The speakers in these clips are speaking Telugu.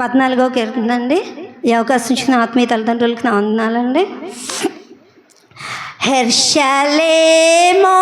పద్నాలుగో కీర్తనండి ఈ అవకాశం ఇచ్చిన ఆత్మీయ తల్లిదండ్రులకు నా వందనాలండి. హెర్షలేమో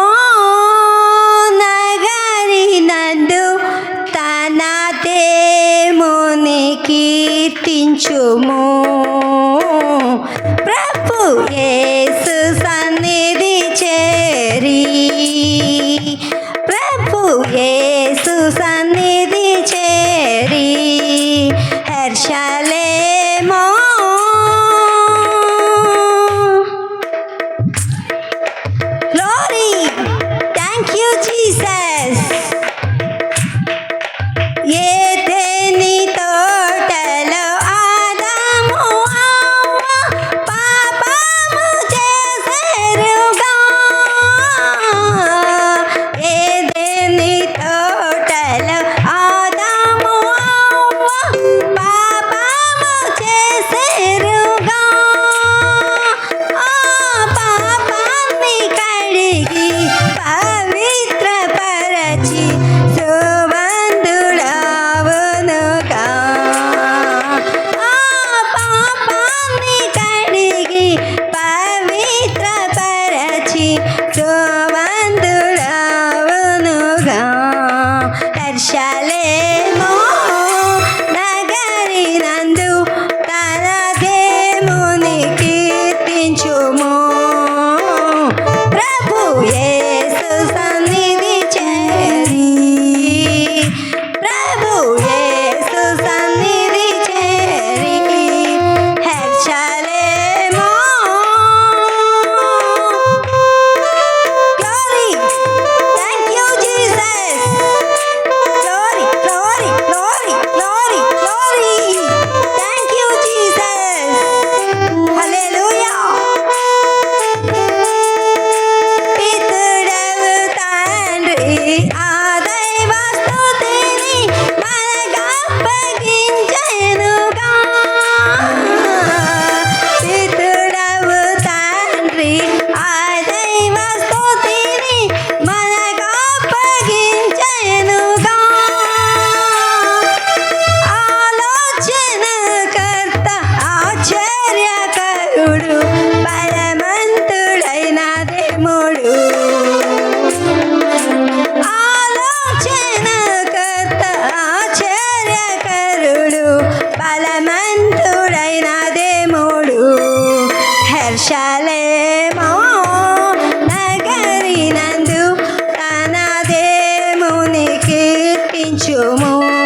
come.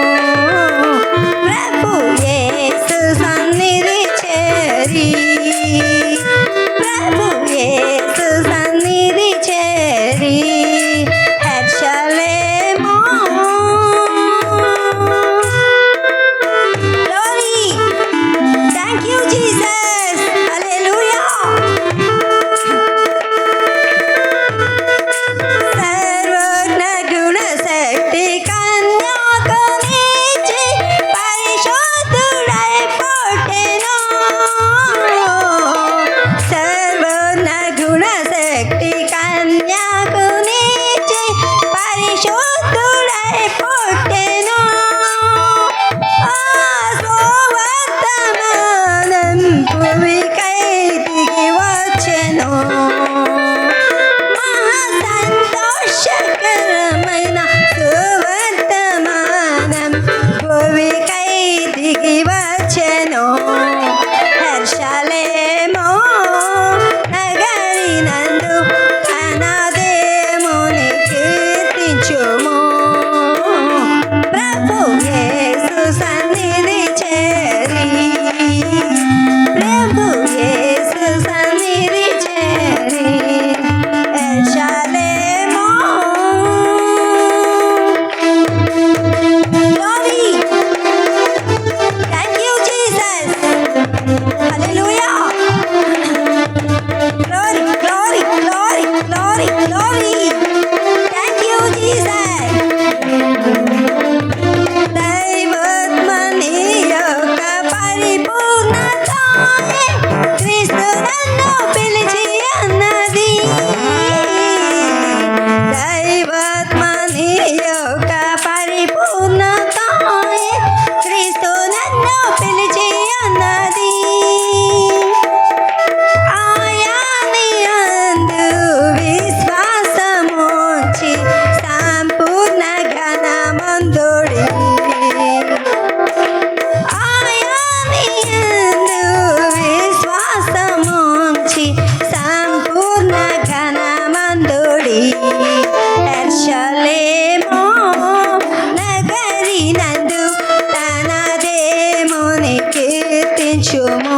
సుము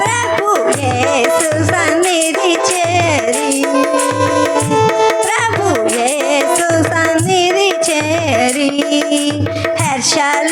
ప్రభు యేసు సన్నిధి చేరి ప్రభు యేసు సన్నిధి చేరి హర్షాల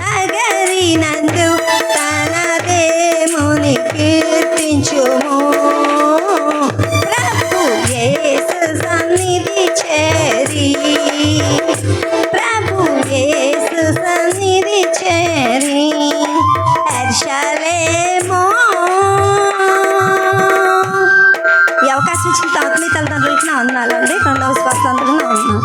ఎర్షలేమో నందు తన దేవుని కీర్తించుము. ప్రభు యేసు సన్నిధి చేరి ప్రభు యేసు సన్నిధి చేరి ఎర్షలేమో. ఈ అవకాశం ఇచ్చిన ఆత్మీయ తల్లిదండ్రులకి నా వందనాలండి. రెండవ స్వాతంత్రం నా వందనాలు.